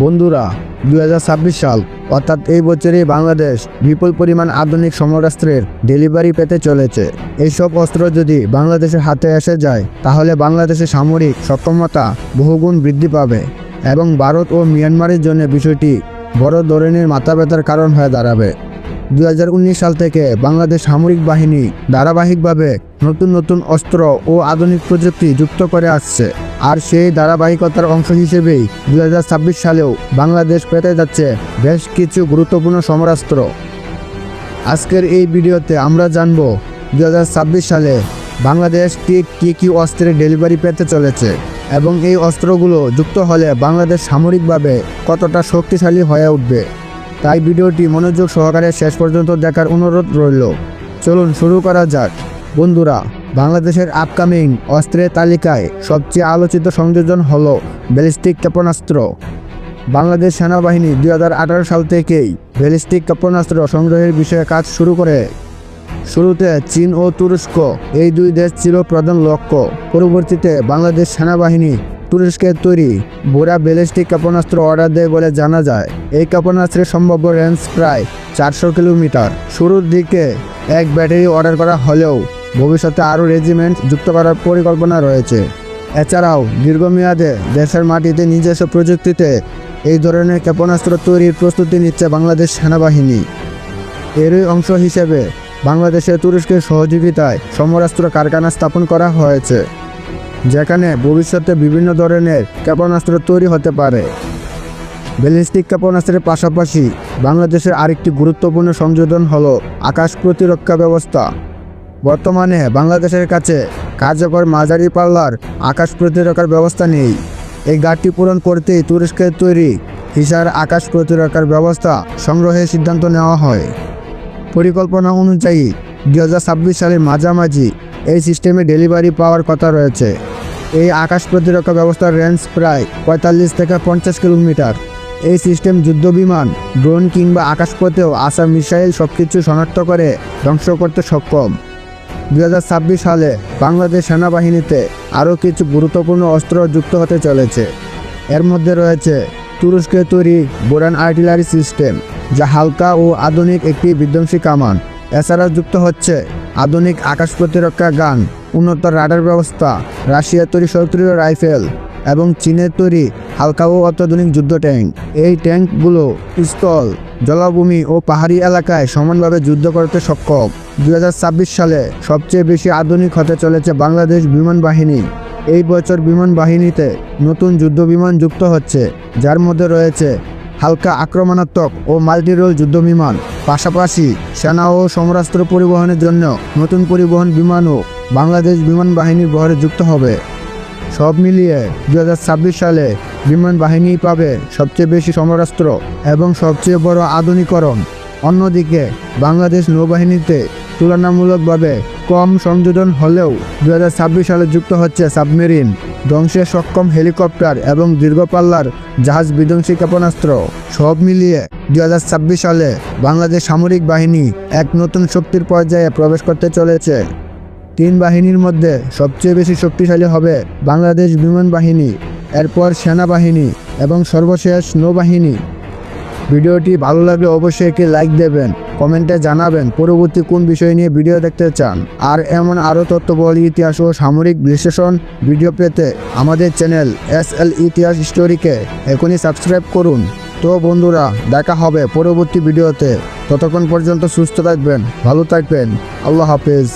বন্ধুরা দু হাজার ছাব্বিশ সাল, অর্থাৎ এই বছরই বাংলাদেশ বিপুল পরিমাণ আধুনিক সমরাস্ত্রের ডেলিভারি পেতে চলেছে। এইসব অস্ত্র যদি বাংলাদেশের হাতে এসে যায়, তাহলে বাংলাদেশের সামরিক সক্ষমতা বহুগুণ বৃদ্ধি পাবে এবং ভারত ও মিয়ানমারের জন্য বিষয়টি বড় ধরনের মাথা ব্যথার কারণ হয়ে দাঁড়াবে। দু হাজার উনিশ সাল থেকে বাংলাদেশ সামরিক বাহিনী ধারাবাহিকভাবে নতুন নতুন অস্ত্র ও আধুনিক প্রযুক্তি যুক্ত করে আসছে। আর সেই ধারাবাহিকতার অংশ হিসেবেই দু হাজার ছাব্বিশ সালেও বাংলাদেশ পেতে যাচ্ছে বেশ কিছু গুরুত্বপূর্ণ সমরাস্ত্র। আজকের এই ভিডিওতে আমরা জানব দু হাজার ছাব্বিশ সালে বাংলাদেশ ঠিক কী কী অস্ত্রের ডেলিভারি পেতে চলেছে এবং এই অস্ত্রগুলো যুক্ত হলে বাংলাদেশ সামরিকভাবে কতটা শক্তিশালী হয়ে উঠবে। তাই ভিডিওটি মনোযোগ সহকারে শেষ পর্যন্ত দেখার অনুরোধ রইল। চলুন শুরু করা যাক। বন্ধুরা, বাংলাদেশের আপকামিং অস্ত্রের তালিকায় সবচেয়ে আলোচিত সংযোজন হল ব্যালিস্টিক ক্ষেপণাস্ত্র। বাংলাদেশ সেনাবাহিনী দুই হাজার আঠারো সাল থেকেই ব্যালিস্টিক ক্ষেপণাস্ত্র সংগ্রহের বিষয়ে কাজ শুরু করে। শুরুতে চীন ও তুরস্ক, এই দুই দেশ ছিল প্রধান লক্ষ্য। পরবর্তীতে বাংলাদেশ সেনাবাহিনী তুরস্কের তৈরি। বোরা ব্যালিস্টিক ক্ষেপণাস্ত্র অর্ডার দেয় বলে জানা যায়। এই ক্ষেপণাস্ত্রের সম্ভাব্য রেঞ্জ প্রায় চারশো কিলোমিটার। শুরুর দিকে এক ব্যাটারি অর্ডার করা হলেও ভবিষ্যতে আরও রেজিমেন্ট যুক্ত করার পরিকল্পনা রয়েছে। এছাড়াও দীর্ঘমেয়াদে দেশের মাটিতে নিজস্ব প্রযুক্তিতে এই ধরনের ক্ষেপণাস্ত্র তৈরির প্রস্তুতি নিচ্ছে বাংলাদেশ সেনাবাহিনী। এরই অংশ হিসেবে বাংলাদেশে তুরস্কের সহযোগিতায় সমরাস্ত্র কারখানা স্থাপন করা হয়েছে। যেখানে ভবিষ্যতে বিভিন্ন ধরনের ক্ষেপণাস্ত্র তৈরি হতে পারে। ব্যালিস্টিক ক্ষেপণাস্ত্রের পাশাপাশি বাংলাদেশের আরেকটি গুরুত্বপূর্ণ সংযোজন হল আকাশ প্রতিরক্ষা ব্যবস্থা। বর্তমানে বাংলাদেশের কাছে কার্যকর মাঝারি পাল্লার আকাশ প্রতিরক্ষার ব্যবস্থা নেই। এই ঘাটতি পূরণ করতেই তুরস্কের তৈরি হিসার আকাশ প্রতিরক্ষার ব্যবস্থা সংগ্রহের সিদ্ধান্ত নেওয়া হয়। পরিকল্পনা অনুযায়ী দু হাজার ছাব্বিশ সালের মাঝামাঝি এই সিস্টেমে ডেলিভারি পাওয়ার কথা রয়েছে। এই আকাশ প্রতিরক্ষা ব্যবস্থার রেঞ্জ প্রায় পঁয়তাল্লিশ থেকে পঞ্চাশ কিলোমিটার। এই সিস্টেম যুদ্ধবিমান, ড্রোন কিংবা আকাশপথেও আসা মিসাইল সব কিছু শনাক্ত করে ধ্বংস করতে সক্ষম। দু হাজার ছাব্বিশ সালে বাংলাদেশ সেনাবাহিনীতে আরও কিছু গুরুত্বপূর্ণ অস্ত্র যুক্ত হতে চলেছে। এর মধ্যে রয়েছে তুরস্কে তৈরি বোরান আর্টিলারি সিস্টেম, যা হালকা ও আধুনিক একটি বিধ্বংসী কামান। এছাড়াও যুক্ত হচ্ছে আধুনিক আকাশ প্রতিরক্ষা গান, উন্নত রাডার ব্যবস্থা রাশিয়ার তৈরি সক্রিয় রাইফেল এবং চীনের তৈরি হালকা ও অত্যাধুনিক যুদ্ধ ট্যাঙ্ক। এই ট্যাঙ্কগুলো স্থল, জলাভূমি ও পাহাড়ি এলাকায় সমানভাবে যুদ্ধ করতে সক্ষম। দু হাজার ছাব্বিশ সালে সবচেয়ে বেশি আধুনিক হতে চলেছে বাংলাদেশ বিমান বাহিনী। এই বছর বিমান বাহিনীতে নতুন যুদ্ধ বিমান যুক্ত হচ্ছে, যার মধ্যে রয়েছে হালকা আক্রমণাত্মক ও মাল্টিরোল যুদ্ধ বিমান পাশাপাশি সেনা ও সমরাস্ত্র পরিবহনের জন্য নতুন পরিবহন বিমানও বাংলাদেশ বিমান বাহিনীর বহরে যুক্ত হবে। সব মিলিয়ে দু হাজার ছাব্বিশ সালে বিমান বাহিনী পাবে সবচেয়ে বেশি সমরাস্ত্র এবং সবচেয়ে বড় আধুনিকরণ। অন্যদিকে বাংলাদেশ নৌবাহিনীতে তুলনামূলকভাবে কম সংযোজন হলেও দু হাজার ছাব্বিশ সালে যুক্ত হচ্ছে সাবমেরিন। ধ্বংসে সক্ষম হেলিকপ্টার এবং দীর্ঘপাল্লার জাহাজ বিধ্বংসী ক্ষেপণাস্ত্র সব মিলিয়ে দু হাজার ছাব্বিশ সালে বাংলাদেশ সামরিক বাহিনী এক নতুন শক্তির পর্যায়ে প্রবেশ করতে চলেছে। তিন বাহিনীর মধ্যে সবচেয়ে বেশি শক্তিশালী হবে বাংলাদেশ বিমান বাহিনী, এরপর সেনাবাহিনী এবং সর্বশেষ নৌবাহিনী। ভিডিওটি ভালো লাগলে অবশ্যই একটি লাইক দেবেন। কমেন্টে জানাবেন পরবর্তী কোন বিষয় নিয়ে ভিডিও দেখতে চান। আর এমন আরও তথ্যবল ইতিহাস ও সামরিক বিশ্লেষণ ভিডিও পেতে আমাদের চ্যানেল এস এল ইতিহাস স্টোরিকে এখনই সাবস্ক্রাইব করুন। তো বন্ধুরা, দেখা হবে পরবর্তী ভিডিওতে। ততক্ষণ পর্যন্ত সুস্থ থাকবেন, ভালো থাকবেন। আল্লাহ হাফেজ।